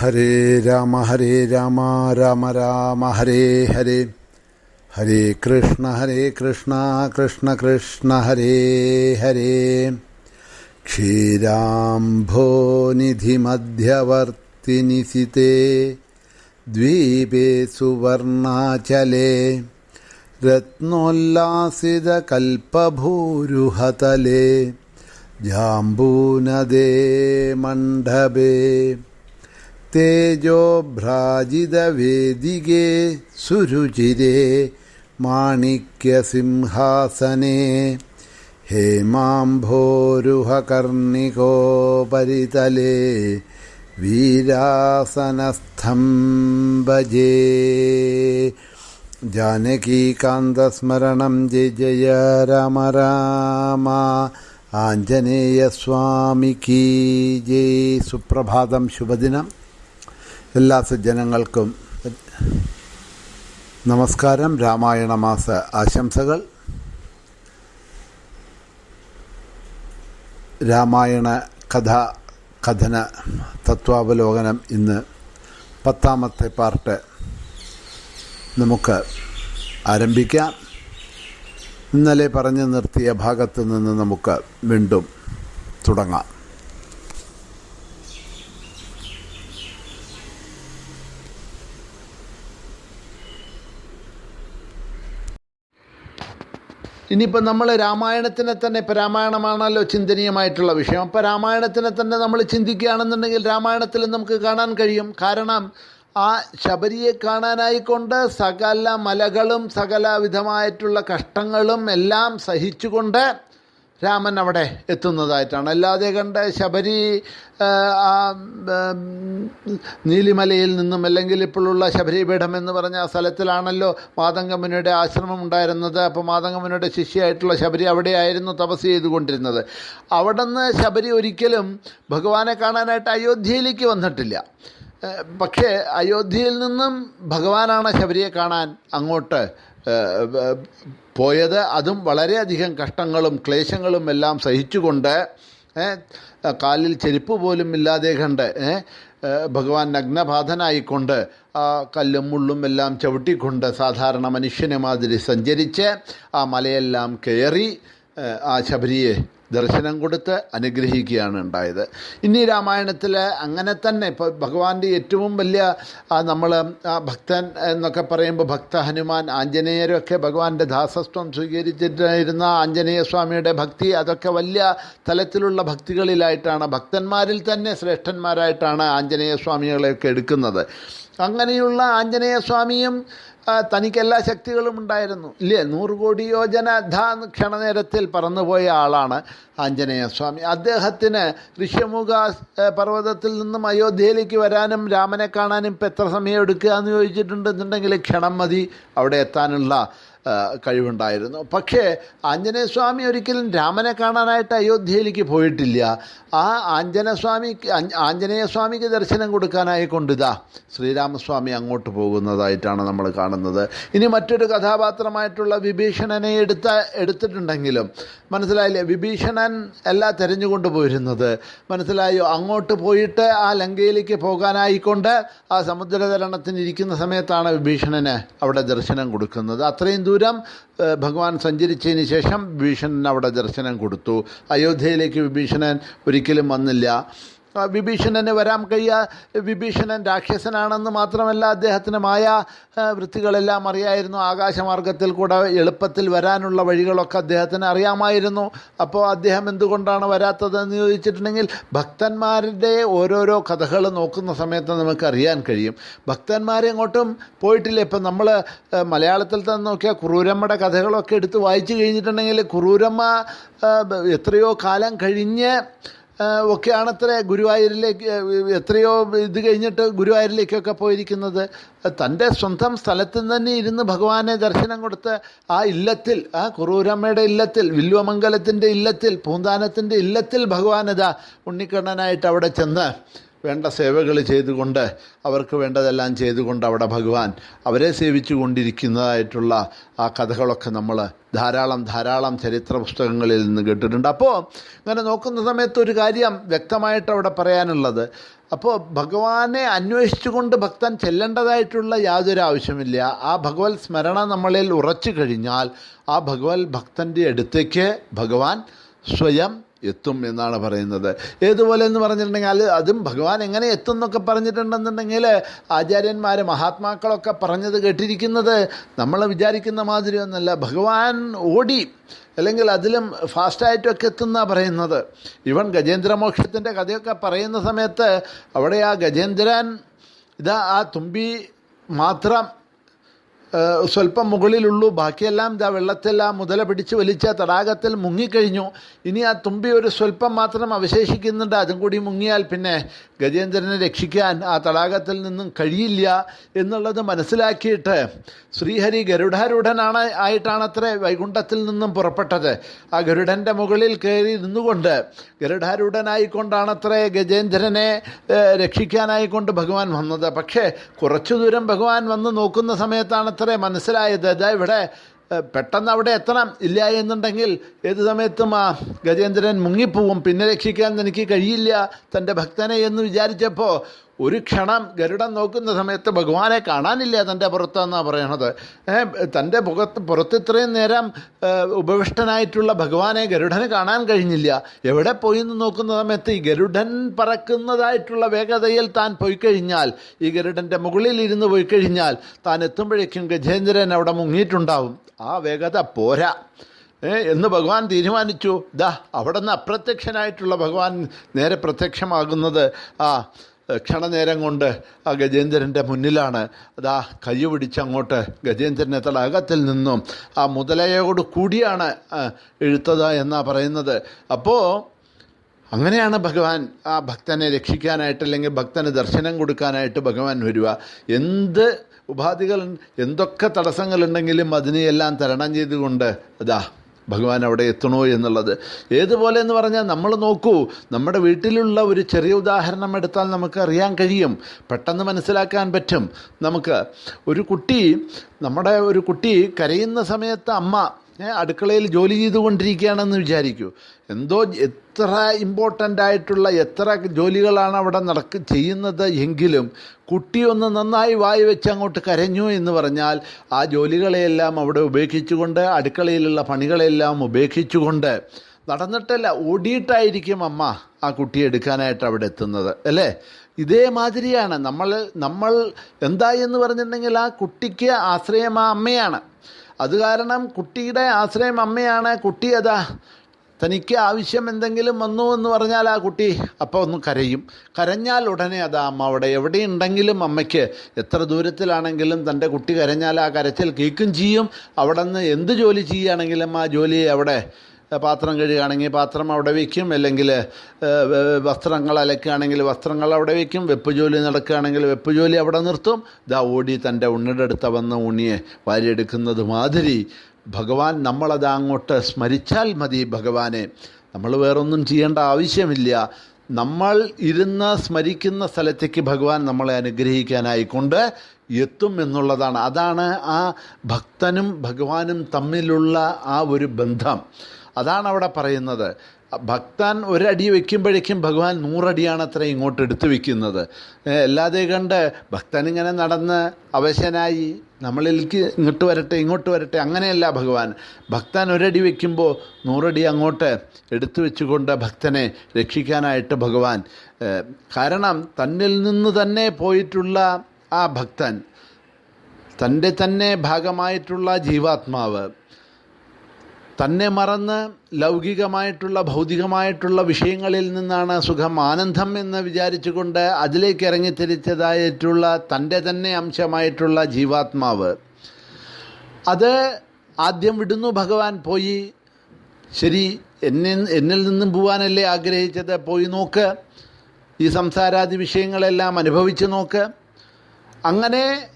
ഹരേ രാമ ഹരേ രാമ രാമ രാമ ഹരേ ഹരേ ഹരേ കൃഷ്ണ ഹരേ കൃഷ്ണ കൃഷ്ണ കൃഷ്ണ ഹരേ ഹരേ ക്ഷീരാംഭോനിധിമധ്യവർത്തിനിസിതേ ദ്വീപേ സുവർണാചലേ तेजो भ्राजिद वेदिगे सुरुचिरे माणिक्य सिंहासने। ಸಿಂಹಾಸನೆ हेमाम्भोरुहकर्णिकोपरितले वीरासनस्थं भजे जानकीकान्तस्मरणं जय जय राम राम। आञ्जनेयस्वामिकी जय। सुप्रभातं शुभदिनम् എല്ലാ സജ്ജനങ്ങൾക്കും നമസ്കാരം. രാമായണ മാസ ആശംസകൾ. രാമായണ കഥ കഥന തത്വാവലോകനം ഇന്ന് പത്താമത്തെ പാർട്ട് നമുക്ക് ആരംഭിക്കാം. ഇന്നലെ പറഞ്ഞു നിർത്തിയ ഭാഗത്ത് നിന്ന് നമുക്ക് വീണ്ടും തുടങ്ങാം. ഇനിയിപ്പോൾ നമ്മൾ രാമായണത്തിനെ തന്നെ ഇപ്പോൾ രാമായണമാണല്ലോ ചിന്തനീയമായിട്ടുള്ള വിഷയം. അപ്പോൾ രാമായണത്തിനെ തന്നെ നമ്മൾ ചിന്തിക്കുകയാണെന്നുണ്ടെങ്കിൽ രാമായണത്തിൽ നമുക്ക് കാണാൻ കഴിയും. കാരണം ആ ശബരിയെ കാണാനായിക്കൊണ്ട് സകല മലകളും സകല വിധമായിട്ടുള്ള കഷ്ടങ്ങളും എല്ലാം സഹിച്ചുകൊണ്ട് രാമൻ അവിടെ എത്തുന്നതായിട്ടാണ്. അല്ലാതെ കണ്ട ശബരി നീലിമലയിൽ നിന്നും അല്ലെങ്കിൽ ഇപ്പോഴുള്ള ശബരിപീഠം എന്ന് പറഞ്ഞ ആ സ്ഥലത്തിലാണല്ലോ മാതംഗമുനിയുടെ ആശ്രമം ഉണ്ടായിരുന്നത്. അപ്പോൾ മാതംഗമുനിയുടെ ശിഷ്യയായിട്ടുള്ള ശബരി അവിടെയായിരുന്നു തപസ് ചെയ്തുകൊണ്ടിരുന്നത്. അവിടെ നിന്ന് ശബരി ഒരിക്കലും ഭഗവാനെ കാണാനായിട്ട് അയോധ്യയിലേക്ക് വന്നിട്ടില്ല. പക്ഷേ അയോധ്യയിൽ നിന്നും ഭഗവാനാണ് ശബരിയെ കാണാൻ അങ്ങോട്ട് പോയത്. അതും വളരെയധികം കഷ്ടങ്ങളും ക്ലേശങ്ങളും എല്ലാം സഹിച്ചുകൊണ്ട് കാലിൽ ചെരുപ്പ് പോലും ഇല്ലാതെ കണ്ട് ഭഗവാൻ നഗ്നബാധനായിക്കൊണ്ട് ആ കല്ലും മുള്ളും എല്ലാം ചവിട്ടിക്കൊണ്ട് സാധാരണ മനുഷ്യനെ മാതിരി സഞ്ചരിച്ച് ആ മലയെല്ലാം കയറി ആ ശബരിയെ ദർശനം കൊടുത്ത് അനുഗ്രഹിക്കുകയാണ് ഉണ്ടായത്. ഇനി രാമായണത്തിൽ അങ്ങനെ തന്നെ ഇപ്പോൾ ഭഗവാന്റെ ഏറ്റവും വലിയ നമ്മൾ ഭക്തൻ എന്നൊക്കെ പറയുമ്പോൾ ഭക്ത ഹനുമാൻ ആഞ്ജനേയരൊക്കെ ഭഗവാന്റെ ദാസത്വം സ്വീകരിച്ചിട്ടായിരുന്ന ആഞ്ജനേയ സ്വാമിയുടെ ഭക്തി അതൊക്കെ വലിയ തലത്തിലുള്ള ഭക്തികളിലായിട്ടാണ്. ഭക്തന്മാരിൽ തന്നെ ശ്രേഷ്ഠന്മാരായിട്ടാണ് ആഞ്ജനേയ സ്വാമികളെയൊക്കെ എടുക്കുന്നത്. അങ്ങനെയുള്ള ആഞ്ജനേയ സ്വാമിയും തനിക്ക് എല്ലാ ശക്തികളും ഉണ്ടായിരുന്നു. ഇല്ലേ? നൂറ് കോടി യോജന ധാ ക്ഷണനേരത്തിൽ പറന്നുപോയ ആളാണ് ആഞ്ജനേയ സ്വാമി. അദ്ദേഹത്തിന് ഋഷ്യമുഖ പർവതത്തിൽ നിന്നും അയോധ്യയിലേക്ക് വരാനും രാമനെ കാണാനും ഇപ്പം എത്ര സമയം എടുക്കുക എന്ന് ചോദിച്ചിട്ടുണ്ടെന്നുണ്ടെങ്കിൽ ക്ഷണം മതി. അവിടെ എത്താനുള്ള കഴിവുണ്ടായിരുന്നു. പക്ഷേ ആഞ്ജനേയസ്വാമി ഒരിക്കലും രാമനെ കാണാനായിട്ട് അയോധ്യയിലേക്ക് പോയിട്ടില്ല. ആ ആഞ്ജനസ്വാമി ആഞ്ജനേയസ്വാമിക്ക് ദർശനം കൊടുക്കാനായി കൊണ്ടിതാ ശ്രീരാമസ്വാമി അങ്ങോട്ട് പോകുന്നതായിട്ടാണ് നമ്മൾ കാണുന്നത്. ഇനി മറ്റൊരു കഥാപാത്രമായിട്ടുള്ള വിഭീഷണനെ എടുത്ത എടുത്തിട്ടുണ്ടെങ്കിലും മനസ്സിലായില്ലേ? വിഭീഷണൻ അല്ല തെരഞ്ഞുകൊണ്ട് പോയിരുന്നത് മനസ്സിലായോ? അങ്ങോട്ട് പോയിട്ട് ആ ലങ്കയിലേക്ക് പോകാനായിക്കൊണ്ട് ആ സമുദ്രതരണത്തിന് ഇരിക്കുന്ന സമയത്താണ് വിഭീഷണന് അവിടെ ദർശനം കൊടുക്കുന്നത്. അത്രയും ദൂരം ഭഗവാൻ സഞ്ചരിച്ചതിന് ശേഷം വിഭീഷണൻ അവിടെ ദർശനം കൊടുത്തു. അയോധ്യയിലേക്ക് വിഭീഷണൻ ഒരിക്കലും വന്നില്ല. വിഭീഷണന് വരാൻ കഴിയ. വിഭീഷണൻ രാക്ഷസനാണെന്ന് മാത്രമല്ല അദ്ദേഹത്തിന് മായ വൃത്തികളെല്ലാം അറിയായിരുന്നു. ആകാശമാർഗത്തിൽ കൂടെ എളുപ്പത്തിൽ വരാനുള്ള വഴികളൊക്കെ അദ്ദേഹത്തിന് അറിയാമായിരുന്നു. അപ്പോൾ അദ്ദേഹം എന്തുകൊണ്ടാണ് വരാത്തതെന്ന് ചോദിച്ചിട്ടുണ്ടെങ്കിൽ ഭക്തന്മാരുടെ ഓരോരോ കഥകൾ നോക്കുന്ന സമയത്ത് നമുക്ക് അറിയാൻ കഴിയും. ഭക്തന്മാരെ എങ്ങോട്ടും പോയിട്ടില്ല. ഇപ്പം നമ്മൾ മലയാളത്തിൽ തന്നെ നോക്കിയാൽ കുറൂരമ്മയുടെ കഥകളൊക്കെ എടുത്ത് വായിച്ചു കഴിഞ്ഞിട്ടുണ്ടെങ്കിൽ കുറൂരമ്മ എത്രയോ കാലം കഴിഞ്ഞ് ഒക്കെയാണത്ര ഗുരുവായൂരിലേക്ക് എത്രയോ ഇത് കഴിഞ്ഞിട്ട് ഗുരുവായൂരിലേക്കൊക്കെ പോയിരിക്കുന്നത്. തന്റെ സ്വന്തം സ്ഥലത്ത് തന്നെ ഇരുന്ന് ഭഗവാനെ ദർശനം കൊടുത്ത് ആ ഇല്ലത്തിൽ ആ കുറൂരമ്മയുടെ ഇല്ലത്തിൽ വില്വമംഗലത്തിന്റെ ഇല്ലത്തിൽ പൂന്താനത്തിന്റെ ഇല്ലത്തിൽ ഭഗവാനത ഉണ്ണിക്കണ്ണനായിട്ട് അവിടെ ചെന്ന് വേണ്ട സേവകൾ ചെയ്തുകൊണ്ട് അവർക്ക് വേണ്ടതെല്ലാം ചെയ്തുകൊണ്ട് അവിടെ ഭഗവാൻ അവരെ സേവിച്ചു കൊണ്ടിരിക്കുന്നതായിട്ടുള്ള ആ കഥകളൊക്കെ നമ്മൾ ധാരാളം ധാരാളം ചരിത്ര പുസ്തകങ്ങളിൽ നിന്ന് കേട്ടിട്ടുണ്ട്. അപ്പോൾ ഇങ്ങനെ നോക്കുന്ന സമയത്ത് ഒരു കാര്യം വ്യക്തമായിട്ട് അവിടെ പറയാനുള്ളത്. അപ്പോൾ ഭഗവാനെ അന്വേഷിച്ചുകൊണ്ട് ഭക്തൻ ചെല്ലേണ്ടതായിട്ടുള്ള യാതൊരു ആവശ്യമില്ല. ആ ഭഗവത് സ്മരണ നമ്മളിൽ ഉറച്ചു കഴിഞ്ഞാൽ ആ ഭഗവത് ഭക്തന്റെ അടുത്തേക്ക് ഭഗവാൻ സ്വയം എത്തും എന്നാണ് പറയുന്നത്. ഏതുപോലെ എന്ന് പറഞ്ഞിട്ടുണ്ടെങ്കിൽ അത് ഭഗവാൻ എങ്ങനെ എത്തും എന്നൊക്കെ പറഞ്ഞിട്ടുണ്ടെന്നുണ്ടെങ്കിൽ ആചാര്യന്മാർ മഹാത്മാക്കളൊക്കെ പറഞ്ഞത് കേട്ടിരിക്കുന്നത് നമ്മൾ വിചാരിക്കുന്ന മാതിരി ഒന്നല്ല. ഭഗവാൻ ഓടി അല്ലെങ്കിൽ അതിലും ഫാസ്റ്റായിട്ടൊക്കെ എത്തുന്ന പറയുന്നത്. ഇവൻ ഗജേന്ദ്രമോക്ഷത്തിന്റെ കഥയൊക്കെ പറയുന്ന സമയത്ത് അവിടെ ആ ഗജേന്ദ്രൻ ഇതാ ആ തുമ്പി മാത്രം സ്വല്പം മുകളിലുള്ളൂ. ബാക്കിയെല്ലാം ഇതാ വെള്ളത്തെല്ലാം മുതല പിടിച്ച് വലിച്ച തടാകത്തിൽ മുങ്ങിക്കഴിഞ്ഞു. ഇനി ആ തുമ്പി ഒരു സ്വല്പം മാത്രം അവശേഷിക്കുന്നുണ്ട്. അതും കൂടി മുങ്ങിയാൽ പിന്നെ ഗജേന്ദ്രനെ രക്ഷിക്കാൻ ആ തടാകത്തിൽ നിന്നും കഴിയില്ല എന്നുള്ളത് മനസ്സിലാക്കിയിട്ട് ശ്രീഹരി ഗരുഡാരൂഢനാണ് ആയിട്ടാണത്രേ വൈകുണ്ഠത്തിൽ നിന്നും പുറപ്പെട്ടത്. ആ ഗരുഡന്റെ മുകളിൽ കയറി നിന്നുകൊണ്ട് ഗരുഡാരൂഢനായിക്കൊണ്ടാണത്രേ ഗജേന്ദ്രനെ രക്ഷിക്കാനായിക്കൊണ്ട് ഭഗവാൻ വന്നത്. പക്ഷേ കുറച്ചു ദൂരം ഭഗവാൻ വന്ന് നോക്കുന്ന സമയത്താണത്രേ മനസ്സിലായത്. അതായത് ഇവിടെ പെട്ടെന്ന് അവിടെ എത്തണം. ഇല്ല എന്നുണ്ടെങ്കിൽ ഏത് സമയത്തും ആ ഗജേന്ദ്രൻ മുങ്ങിപ്പോവും. പിന്നെ രക്ഷിക്കാൻ എനിക്ക് കഴിയില്ല. തന്റെ ഭക്തനെ എന്ന് വിചാരിച്ചപ്പോൾ ഒരു ക്ഷണം ഗരുഡൻ നോക്കുന്ന സമയത്ത് ഭഗവാനെ കാണാനില്ല തന്റെ പുറത്തെന്നാണ് പറയണത്. തന്റെ പുറത്ത് പുറത്ത് ഇത്രയും നേരം ഉപവിഷ്ടനായിട്ടുള്ള ഭഗവാനെ ഗരുഡന് കാണാൻ കഴിഞ്ഞില്ല. എവിടെ പോയി എന്ന് നോക്കുന്ന സമയത്ത് ഈ ഗരുഡൻ പറക്കുന്നതായിട്ടുള്ള വേഗതയിൽ താൻ പോയി കഴിഞ്ഞാൽ ഈ ഗരുഡന്റെ മുകളിൽ ഇരുന്ന് പോയി കഴിഞ്ഞാൽ താൻ എത്തുമ്പോഴേക്കും ഗജേന്ദ്രൻ അവിടെ മുങ്ങിയിട്ടുണ്ടാവും. ആ വേഗത പോരാ. എന്ന് ഭഗവാൻ തീരുമാനിച്ചു. ദാ അവിടെ നിന്ന് അപ്രത്യക്ഷനായിട്ടുള്ള ഭഗവാൻ നേരെ പ്രത്യക്ഷമാകുന്നത്. ആ ക്ഷണനേരം കൊണ്ട് ആ ഗജേന്ദ്രന്റെ മുന്നിലാണ്. അതാ കൈ പിടിച്ചങ്ങോട്ട് ഗജേന്ദ്രനെ തടാകത്തിൽ നിന്നും ആ മുതലയോട് കൂടിയാണ് എഴുത്തത് എന്നാണ് പറയുന്നത്. അപ്പോൾ അങ്ങനെയാണ് ഭഗവാൻ ആ ഭക്തനെ രക്ഷിക്കാനായിട്ട് അല്ലെങ്കിൽ ഭക്തന് ദർശനം കൊടുക്കാനായിട്ട് ഭഗവാൻ വരിക. എന്ത് ഉപാധികൾ എന്തൊക്കെ തടസ്സങ്ങളുണ്ടെങ്കിലും അതിനെയെല്ലാം തരണം ചെയ്തുകൊണ്ട് അതാ ഭഗവാൻ അവിടെ എത്തണോ എന്നുള്ളത്. ഏതുപോലെ എന്ന് പറഞ്ഞാൽ നമ്മൾ നോക്കൂ നമ്മുടെ വീട്ടിലുള്ള ഒരു ചെറിയ ഉദാഹരണം എടുത്താൽ നമുക്ക് അറിയാൻ കഴിയും. പെട്ടെന്ന് മനസ്സിലാക്കാൻ പറ്റും. നമുക്ക് ഒരു കുട്ടി നമ്മുടെ ഒരു കുട്ടി കരയുന്ന സമയത്ത് അമ്മ അടുക്കളയിൽ ജോലി ചെയ്തുകൊണ്ടിരിക്കുകയാണെന്ന് വിചാരിക്കൂ. എന്തോ എത്ര ഇമ്പോർട്ടന്റ് ആയിട്ടുള്ള എത്ര ജോലികളാണ് അവിടെ നടക്ക ചെയ്യുന്നത് എങ്കിലും കുട്ടിയൊന്ന് നന്നായി വായി വെച്ച് അങ്ങോട്ട് കരഞ്ഞു എന്ന് പറഞ്ഞാൽ ആ ജോലികളെയെല്ലാം അവിടെ ഉപേക്ഷിച്ചുകൊണ്ട് അടുക്കളയിലുള്ള പണികളെല്ലാം ഉപേക്ഷിച്ചുകൊണ്ട് നടന്നിട്ടല്ല ഓടിയിട്ടായിരിക്കും അമ്മ ആ കുട്ടിയെ എടുക്കാനായിട്ട് അവിടെ എത്തുന്നത് അല്ലേ? ഇതേമാതിരിയാണ് നമ്മൾ നമ്മൾ എന്തായി എന്ന് പറഞ്ഞിട്ടുണ്ടെങ്കിൽ ആ കുട്ടിക്ക് ആശ്രയം ആ അമ്മയാണ്. അത് കാരണം കുട്ടിയുടെ ആശ്രയം അമ്മയാണ്. കുട്ടി അതാ തനിക്ക് ആവശ്യം എന്തെങ്കിലും വന്നു എന്ന് പറഞ്ഞാൽ ആ കുട്ടി അപ്പോൾ ഒന്ന് കരയും. കരഞ്ഞാൽ ഉടനെ അതാ അമ്മ അവിടെ എവിടെയുണ്ടെങ്കിലും അമ്മയ്ക്ക് എത്ര ദൂരത്തിലാണെങ്കിലും തന്റെ കുട്ടി കരഞ്ഞാൽ ആ കരച്ചിൽ കേൾക്കും ചെയ്യും. അവിടെ നിന്ന് എന്ത് ജോലി ചെയ്യുകയാണെങ്കിലും ആ ജോലി അവിടെ പാത്രം കഴുകുകയാണെങ്കിൽ പാത്രം അവിടെ വയ്ക്കും അല്ലെങ്കിൽ വസ്ത്രങ്ങൾ അലക്കുകയാണെങ്കിൽ വസ്ത്രങ്ങൾ അവിടെ വയ്ക്കും വെപ്പ് ജോലി നടക്കുകയാണെങ്കിൽ വെപ്പ് ജോലി അവിടെ നിർത്തും. ഇതാ ഓടി തന്റെ ഉണ്ണിയുടെ അടുത്ത് വന്ന ഉണ്ണിയെ വാരിയെടുക്കുന്നത് മാതിരി. ഭഗവാൻ നമ്മളത് അങ്ങോട്ട് സ്മരിച്ചാൽ മതി ഭഗവാനെ. നമ്മൾ വേറൊന്നും ചെയ്യേണ്ട ആവശ്യമില്ല. നമ്മൾ ഇരുന്ന് സ്മരിക്കുന്ന സ്ഥലത്തേക്ക് ഭഗവാൻ നമ്മളെ അനുഗ്രഹിക്കാനായിക്കൊണ്ട് എത്തും എന്നുള്ളതാണ്. അതാണ് ആ ഭക്തനും ഭഗവാനും തമ്മിലുള്ള ആ ഒരു ബന്ധം. അതാണ് അവിടെ പറയുന്നത്. ഭക്തൻ ഒരടി വയ്ക്കുമ്പോഴേക്കും ഭഗവാൻ നൂറടിയാണ് അത്ര ഇങ്ങോട്ട് എടുത്തു വയ്ക്കുന്നത്. അല്ലാതെ കണ്ട് ഭക്തൻ ഇങ്ങനെ നടന്ന് അവശനായി നമ്മളിലേക്ക് ഇങ്ങോട്ട് വരട്ടെ ഇങ്ങോട്ട് വരട്ടെ അങ്ങനെയല്ല ഭഗവാൻ. ഭക്തൻ ഒരടി വയ്ക്കുമ്പോൾ നൂറടി അങ്ങോട്ട് എടുത്തു വെച്ചുകൊണ്ട് ഭക്തനെ രക്ഷിക്കാനായിട്ട് ഭഗവാൻ കാരണം തന്നിൽ നിന്ന് തന്നെ പോയിട്ടുള്ള ആ ഭക്തൻ തന്റെ തന്നെ ഭാഗമായിട്ടുള്ള ജീവാത്മാവ് തന്നെ മറന്ന് ലൗകികമായിട്ടുള്ള ഭൗതികമായിട്ടുള്ള വിഷയങ്ങളിൽ നിന്നാണ് സുഖം ആനന്ദം എന്ന് വിചാരിച്ചുകൊണ്ട് അതിലേക്ക് ഇറങ്ങിത്തിരിച്ചതായിട്ടുള്ള തന്റെ തന്നെ അംശമായിട്ടുള്ള ജീവാത്മാവ്. അത് ആദ്യം വിടുന്നു ഭഗവാൻ പോയി. ശരി എന്നെ എന്നിൽ നിന്നും പോവാനല്ലേ ആഗ്രഹിച്ചത്? പോയി നോക്ക്. ഈ സംസാരാദി വിഷയങ്ങളെല്ലാം അനുഭവിച്ച് നോക്ക്. അങ്ങനെ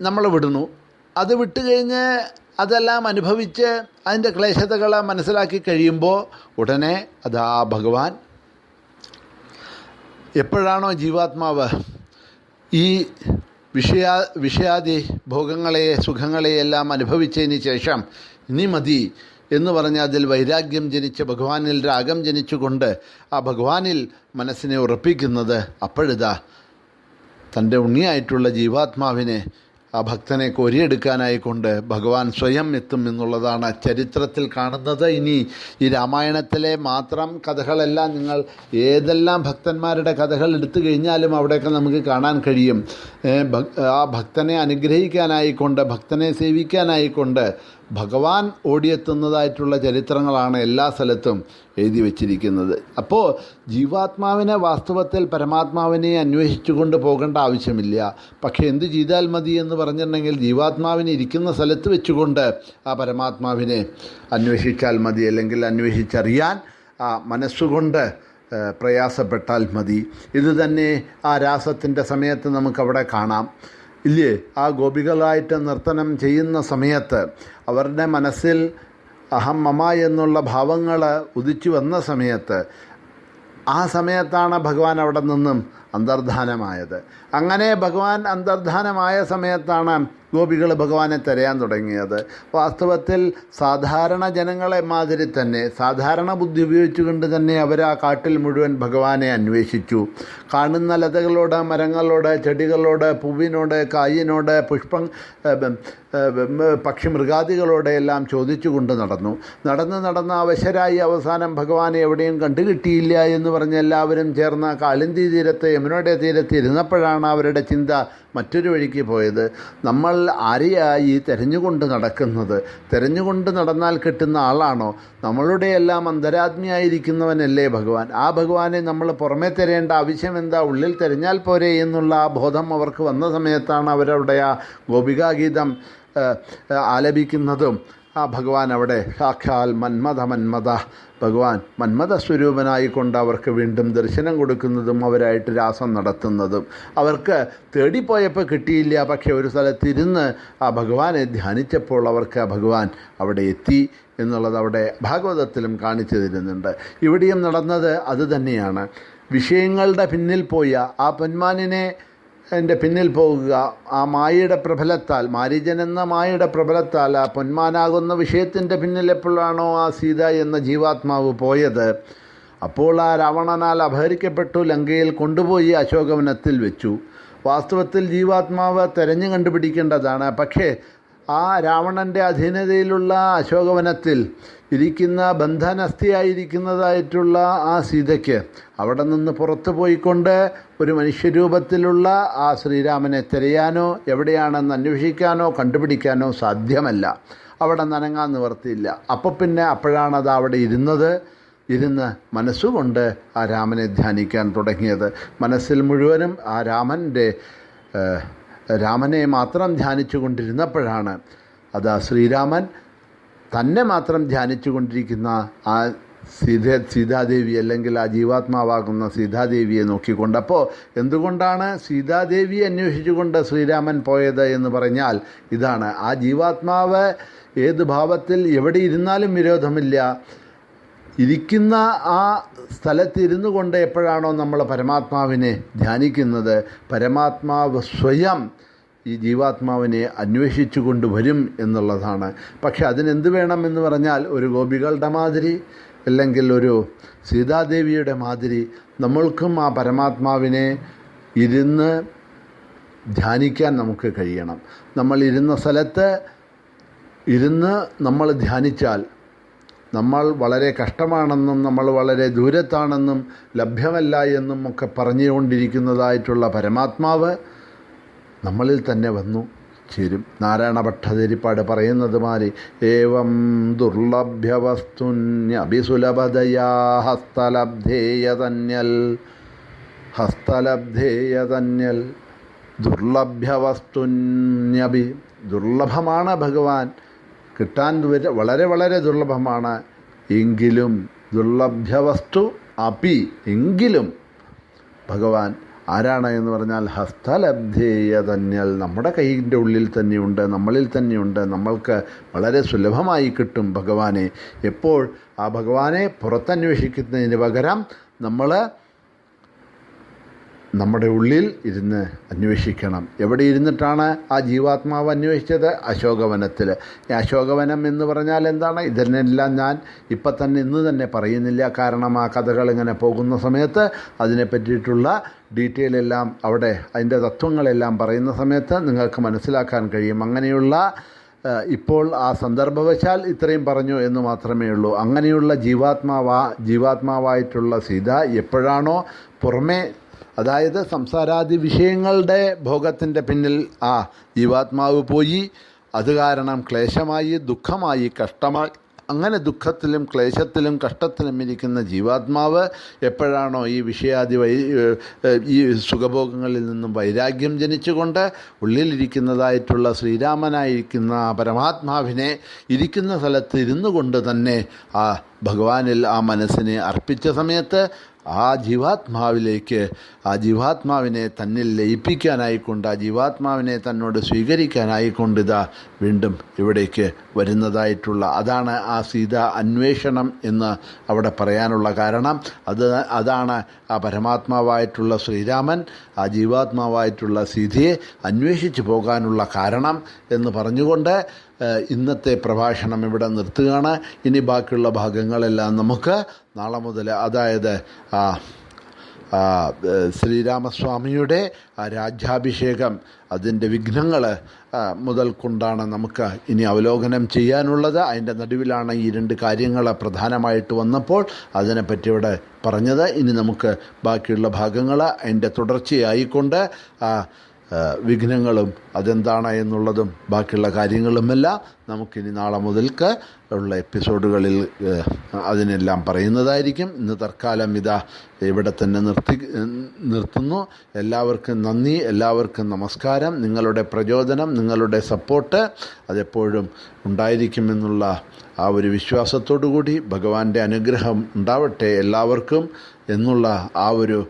നമ്മൾ വിടുന്നു. അത് വിട്ട് കഴിഞ്ഞ് അതെല്ലാം അനുഭവിച്ച് അതിന്റെ ക്ലേശതകളെ മനസ്സിലാക്കി കഴിയുമ്പോൾ ഉടനെ അതാ ഭഗവാൻ എപ്പോഴാണോ ജീവാത്മാവ് ഈ വിഷയാ വിഷയാദി ഭോഗങ്ങളെ സുഖങ്ങളെയെല്ലാം അനുഭവിച്ചതിന് ശേഷം ഇനി മതി എന്ന് പറഞ്ഞ് അതിൽ വൈരാഗ്യം ജനിച്ച് ഭഗവാനിൽ രാഗം ജനിച്ചുകൊണ്ട് ആ ഭഗവാനിൽ മനസ്സിനെ ഉറപ്പിക്കുന്നത് അപ്പോഴിതാ തന്റെ ഉണ്ണിയായിട്ടുള്ള ജീവാത്മാവിനെ ആ ഭക്തനെ കൊരിയെടുക്കാനായിക്കൊണ്ട് ഭഗവാൻ സ്വയം എത്തും എന്നുള്ളതാണ് ചരിത്രത്തിൽ കാണുന്നത്. ഇനി ഈ രാമായണത്തിലെ മാത്രം കഥകളെല്ലാം നിങ്ങൾ ഏതെല്ലാം ഭക്തന്മാരുടെ കഥകൾ എടുത്തു കഴിഞ്ഞാലും അവിടെയൊക്കെ നമുക്ക് കാണാൻ കഴിയും. ആ ഭക്തനെ അനുഗ്രഹിക്കാനായിക്കൊണ്ട് ഭക്തനെ സേവിക്കാനായിക്കൊണ്ട് ഭഗവാൻ ഓടിയെത്തുന്നതായിട്ടുള്ള ചരിത്രങ്ങളാണ് എല്ലാ സ്ഥലത്തും എഴുതി വച്ചിരിക്കുന്നത്. അപ്പോൾ ജീവാത്മാവിനെ വാസ്തവത്തിൽ പരമാത്മാവിനെ അന്വേഷിച്ചുകൊണ്ട് പോകേണ്ട ആവശ്യമില്ല. പക്ഷേ എന്ത് ചെയ്താൽ മതി എന്ന് പറഞ്ഞിട്ടുണ്ടെങ്കിൽ ജീവാത്മാവിനെ ഇരിക്കുന്ന സ്ഥലത്ത് വെച്ചുകൊണ്ട് ആ പരമാത്മാവിനെ അന്വേഷിച്ചാൽ മതി. അല്ലെങ്കിൽ അന്വേഷിച്ചറിയാൻ ആ മനസ്സുകൊണ്ട് പ്രയാസപ്പെട്ടാൽ മതി. ഇത് തന്നെ ആ രാസത്തിന്റെ സമയത്ത് നമുക്കവിടെ കാണാം. ഇല്ലേ? ആ ഗോപികളായിട്ട് നർത്തനം ചെയ്യുന്ന സമയത്ത് അവരുടെ മനസ്സിൽ അഹം മമ എന്നുള്ള ഭാവങ്ങൾ ഉദിച്ചു വന്ന സമയത്ത് ആ സമയത്താണ് ഭഗവാൻ അവിടെ നിന്നും അന്തർധാനമായത്. അങ്ങനെ ഭഗവാൻ അന്തർധാനമായ സമയത്താണ് ഗോപികൾ ഭഗവാനെ തിരയാൻ തുടങ്ങിയത്. വാസ്തവത്തിൽ സാധാരണ ജനങ്ങളെ മാതിരി തന്നെ സാധാരണ ബുദ്ധി ഉപയോഗിച്ചുകൊണ്ട് തന്നെ അവർ ആ കാട്ടിൽ മുഴുവൻ ഭഗവാനെ അന്വേഷിച്ചു. കാണുന്ന ലതകളോട് മരങ്ങളോട് ചെടികളോട് പൂവിനോട് കായിനോട് പുഷ്പം പക്ഷി മൃഗാദികളോടെ എല്ലാം ചോദിച്ചുകൊണ്ട് നടന്നു. നടന്ന് നടന്ന് അവശരായി അവസാനം ഭഗവാനെ എവിടെയും കണ്ടുകിട്ടിയില്ല എന്ന് പറഞ്ഞ് എല്ലാവരും ചേർന്ന കാലിന്തി തീരത്ത് യമുനയുടെ തീരത്ത് ഇരുന്നപ്പോഴാണ് അവരുടെ ചിന്ത മറ്റൊരു വഴിക്ക് പോയത്. നമ്മൾ ആരെയായി തെരഞ്ഞുകൊണ്ട് നടക്കുന്നത്? തെരഞ്ഞുകൊണ്ട് നടന്നാൽ കിട്ടുന്ന ആളാണോ? നമ്മളുടെ എല്ലാം അന്തരാത്മിയായിരിക്കുന്നവനല്ലേ ഭഗവാൻ? ആ ഭഗവാനെ നമ്മൾ പുറമേ തരേണ്ട ആവശ്യം എന്താ? ഉള്ളിൽ തിരഞ്ഞാൽ പോരെ എന്നുള്ള ആ ബോധം അവർക്ക് വന്ന സമയത്താണ് അവരവിടെ ആ ഗോപികാഗീതം ആലപിക്കുന്നതും ആ ഭഗവാൻ അവിടെ സാക്ഷാൽ മന്മഥ മന്മഥ ഭഗവാൻ മന്മഥ സ്വരൂപനായിക്കൊണ്ട് അവർക്ക് വീണ്ടും ദർശനം കൊടുക്കുന്നതും അവരായിട്ട് രാസം നടത്തുന്നതും. അവർക്ക് തേടിപ്പോയപ്പോൾ കിട്ടിയില്ല. പക്ഷേ ഒരു സ്ഥലത്തിരുന്ന് ആ ഭഗവാനെ ധ്യാനിച്ചപ്പോൾ അവർക്ക് ആ ഭഗവാൻ അവിടെ എത്തി എന്നുള്ളത് അവിടെ ഭാഗവതത്തിലും കാണിച്ചു തരുന്നുണ്ട്. ഇവിടെയും നടന്നത് അത് തന്നെയാണ്. വിഷയങ്ങളുടെ പിന്നിൽ പോയ ആ പൊന്മാനിനെ എന്റെ പിന്നിൽ പോകുക. ആ മായയുടെ പ്രബലത്താൽ മാരീജൻ എന്ന മായയുടെ പ്രബലത്താൽ ആ പൊന്മാനാകുന്ന വിഷയത്തിന്റെ പിന്നിൽ എപ്പോഴാണോ ആ സീത എന്ന ജീവാത്മാവ് പോയത്. അപ്പോൾ ആ രാവണനാൽ അപഹരിക്കപ്പെട്ടു ലങ്കയിൽ കൊണ്ടുപോയി അശോകവനത്തിൽ വെച്ചു. വാസ്തവത്തിൽ ജീവാത്മാവ് തെരഞ്ഞു കണ്ടുപിടിക്കേണ്ടതാണ്. പക്ഷേ ആ രാവണന്റെ അധീനതയിലുള്ള അശോകവനത്തിൽ ഇരിക്കുന്ന ബന്ധനസ്ഥിയായിരിക്കുന്നതായിട്ടുള്ള ആ സീതയ്ക്ക് അവിടെ നിന്ന് പുറത്തു പോയിക്കൊണ്ട് ഒരു മനുഷ്യരൂപത്തിലുള്ള ആ ശ്രീരാമനെ തിരയാനോ എവിടെയാണെന്ന് അന്വേഷിക്കാനോ കണ്ടുപിടിക്കാനോ സാധ്യമല്ല. അവിടെ നനങ്ങാൻ നിവർത്തിയില്ല. അപ്പോൾ പിന്നെ അപ്പോഴാണ് അത് അവിടെ ഇരുന്നത്. ഇരുന്ന് മനസ്സുകൊണ്ട് ആ രാമനെ ധ്യാനിക്കാൻ തുടങ്ങിയത്. മനസ്സിൽ മുഴുവനും ആ രാമന്റെ രാമനെ മാത്രം ധ്യാനിച്ചു കൊണ്ടിരുന്നപ്പോഴാണ് അത് ശ്രീരാമൻ തന്നെ മാത്രം ധ്യാനിച്ചു കൊണ്ടിരിക്കുന്ന ആ സീത സീതാദേവി അല്ലെങ്കിൽ ആ ജീവാത്മാവാകുന്ന സീതാദേവിയെ നോക്കിക്കൊണ്ടപ്പോൾ എന്തുകൊണ്ടാണ് സീതാദേവിയെ അന്വേഷിച്ചുകൊണ്ട് ശ്രീരാമൻ പോയത് എന്ന് പറഞ്ഞാൽ ഇതാണ്. ആ ജീവാത്മാവ് ഏത് ഭാവത്തിൽ എവിടെ ഇരുന്നാലും വിരോധമില്ല. ഇരിക്കുന്ന ആ സ്ഥലത്ത് ഇരുന്നു കൊണ്ട് എപ്പോഴാണോ നമ്മൾ പരമാത്മാവിനെ ധ്യാനിക്കുന്നത്? പരമാത്മാവ് സ്വയം ഈ ജീവാത്മാവിനെ അന്വേഷിച്ചു കൊണ്ടുവരും എന്നുള്ളതാണ്. പക്ഷെ അതിനെന്ത് വേണം എന്ന് പറഞ്ഞാൽ ഒരു ഗോപികളുടെ മാതിരി അല്ലെങ്കിൽ ഒരു സീതാദേവിയുടെ മാതിരി നമ്മൾക്കും ആ പരമാത്മാവിനെ ഇരുന്ന് ധ്യാനിക്കാൻ നമുക്ക് കഴിയണം. നമ്മൾ ഇരുന്ന സ്ഥലത്ത് ഇരുന്ന് നമ്മൾ ധ്യാനിച്ചാൽ നമ്മൾ വളരെ കഷ്ടമാണെന്നും നമ്മൾ വളരെ ദൂരത്താണെന്നും ലഭ്യമല്ല എന്നും ഒക്കെ പറഞ്ഞുകൊണ്ടിരിക്കുന്നതായിട്ടുള്ള പരമാത്മാവ് നമ്മളിൽ തന്നെ വന്നു ചേരും. നാരായണ ഭട്ടതിരിപ്പാട് പറയുന്നത് മാതിരി ഏവം ദുർലഭ്യവസ്തുന്യഭിസുലഭതയാ വസ്തുന്യഭിസുലഭതയാ ഹസ്തലബ്ധേയതന്യൽ ഹസ്തലബ്ധേയതന്യൽ ദുർലഭ്യ ദുർലഭ്യവസ്തുന്യഭി ദുർലഭമാണ് ഭഗവാൻ. കിട്ടാൻ വളരെ വളരെ ദുർലഭമാണ്. എങ്കിലും ദുർലഭ്യവസ്തു അപി എങ്കിലും ഭഗവാൻ ആരാണ് എന്ന് പറഞ്ഞാൽ ഹസ്തലബ്ധേയ തന്നെയാൽ നമ്മുടെ കൈയിന്റെ ഉള്ളിൽ തന്നെയുണ്ട് നമ്മളിൽ തന്നെയുണ്ട്. നമ്മൾക്ക് വളരെ സുലഭമായി കിട്ടും ഭഗവാനെ. എപ്പോൾ? ആ ഭഗവാനെ പുറത്തന്വേഷിക്കുന്നതിന് പകരം നമ്മൾ നമ്മുടെ ഉള്ളിൽ ഇരുന്ന് അന്വേഷിക്കണം. എവിടെ ഇരുന്നിട്ടാണ് ആ ജീവാത്മാവ് അന്വേഷിച്ചത്? അശോകവനത്തിൽ. അശോകവനം എന്ന് പറഞ്ഞാൽ എന്താണ്? ഇതിനെല്ലാം ഞാൻ ഇപ്പം തന്നെ ഇന്ന് തന്നെ പറയുന്നില്ല. കാരണം ആ കഥകൾ ഇങ്ങനെ പോകുന്ന സമയത്ത് അതിനെ പറ്റിയിട്ടുള്ള ഡീറ്റെയിൽ എല്ലാം അവിടെ അതിന്റെ തത്വങ്ങളെല്ലാം പറയുന്ന സമയത്ത് നിങ്ങൾക്ക് മനസ്സിലാക്കാൻ കഴിയും. അങ്ങനെയുള്ള ഇപ്പോൾ ആ സന്ദർഭവശാൽ ഇത്രയും പറഞ്ഞു എന്ന് മാത്രമേ ഉള്ളൂ. അങ്ങനെയുള്ള ജീവാത്മാവാ ജീവാത്മാവായിട്ടുള്ള സീത എപ്പോഴാണോ പുറമേ അതായത് സംസാരാദി വിഷയങ്ങളുടെ ഭോഗത്തിന്റെ പിന്നിൽ ആ ജീവാത്മാവ് പോയി. അത് കാരണം ക്ലേശമായി ദുഃഖമായി കഷ്ടമായി. അങ്ങനെ ദുഃഖത്തിലും ക്ലേശത്തിലും കഷ്ടത്തിലും ഇരിക്കുന്ന ജീവാത്മാവ് എപ്പോഴാണോ ഈ വിഷയാദി വൈ ഈ സുഖഭോഗങ്ങളിൽ നിന്നും വൈരാഗ്യം ജനിച്ചുകൊണ്ട് ഉള്ളിലിരിക്കുന്നതായിട്ടുള്ള ശ്രീരാമനായിരിക്കുന്ന പരമാത്മാവിനെ ഇരിക്കുന്ന സ്ഥലത്ത് ഇരുന്നു കൊണ്ട് തന്നെ ആ ഭഗവാനിൽ ആ മനസ്സിനെ അർപ്പിച്ച സമയത്ത് ആ ജീവാത്മാവിലേക്ക് ആ ജീവാത്മാവിനെ തന്നിൽ ലയിപ്പിക്കാനായിക്കൊണ്ട് ആ ജീവാത്മാവിനെ തന്നോട് സ്വീകരിക്കാനായിക്കൊണ്ട് ഇതാ വീണ്ടും ഇവിടേക്ക് വരുന്നതായിട്ടുള്ള അതാണ് ആ സീത അന്വേഷണം എന്ന് അവിടെ പറയാനുള്ള കാരണം. അത് അതാണ് ആ പരമാത്മാവായിട്ടുള്ള ശ്രീരാമൻ ആ ജീവാത്മാവായിട്ടുള്ള സീതയെ അന്വേഷിച്ചു പോകാനുള്ള കാരണം എന്ന് പറഞ്ഞുകൊണ്ട് ഇന്നത്തെ പ്രഭാഷണം ഇവിടെ നിർത്തുകയാണ്. ഇനി ബാക്കിയുള്ള ഭാഗങ്ങളെല്ലാം നമുക്ക് നാളെ മുതൽ അതായത് ശ്രീരാമസ്വാമിയുടെ രാജ്യാഭിഷേകം അതിന്റെ വിഘ്നങ്ങൾ മുതൽ കൊണ്ടാണ് നമുക്ക് ഇനി അവലോകനം ചെയ്യാനുള്ളത്. അതിന്റെ നടുവിലാണ് ഈ രണ്ട് കാര്യങ്ങൾ പ്രധാനമായിട്ട് വന്നപ്പോൾ അതിനെപ്പറ്റി ഇവിടെ പറഞ്ഞത്. ഇനി നമുക്ക് ബാക്കിയുള്ള ഭാഗങ്ങൾ അതിന്റെ തുടർച്ചയായിക്കൊണ്ട് വിഘ്നങ്ങളും അതെന്താണ് എന്നുള്ളതും ബാക്കിയുള്ള കാര്യങ്ങളുമെല്ലാം. നമുക്കിനി നാളെ മുതൽക്ക് ഉള്ള എപ്പിസോഡുകളിൽ അതിനെല്ലാം പറയുന്നതായിരിക്കും. ഇന്ന് തൽക്കാലം ഇതാ ഇവിടെ തന്നെ നിർത്തി നിർത്തുന്നു. എല്ലാവർക്കും നന്ദി എല്ലാവർക്കും നമസ്കാരം. നിങ്ങളുടെ പ്രചോദനം നിങ്ങളുടെ സപ്പോർട്ട് അതെപ്പോഴും ഉണ്ടായിരിക്കുമെന്നുള്ള ആ ഒരു വിശ്വാസത്തോടു കൂടി ഭഗവാന്റെ അനുഗ്രഹം ഉണ്ടാവട്ടെ എല്ലാവർക്കും എന്നുള്ള ആ ഒരു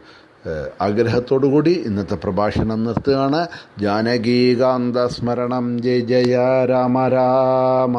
ആഗ്രഹത്തോടുകൂടി ഇന്നത്തെ പ്രഭാഷണം നിർത്തുകയാണ്. ജാനകീകാന്ത സ്മരണം. ജയ ജയ രാമ രാമ.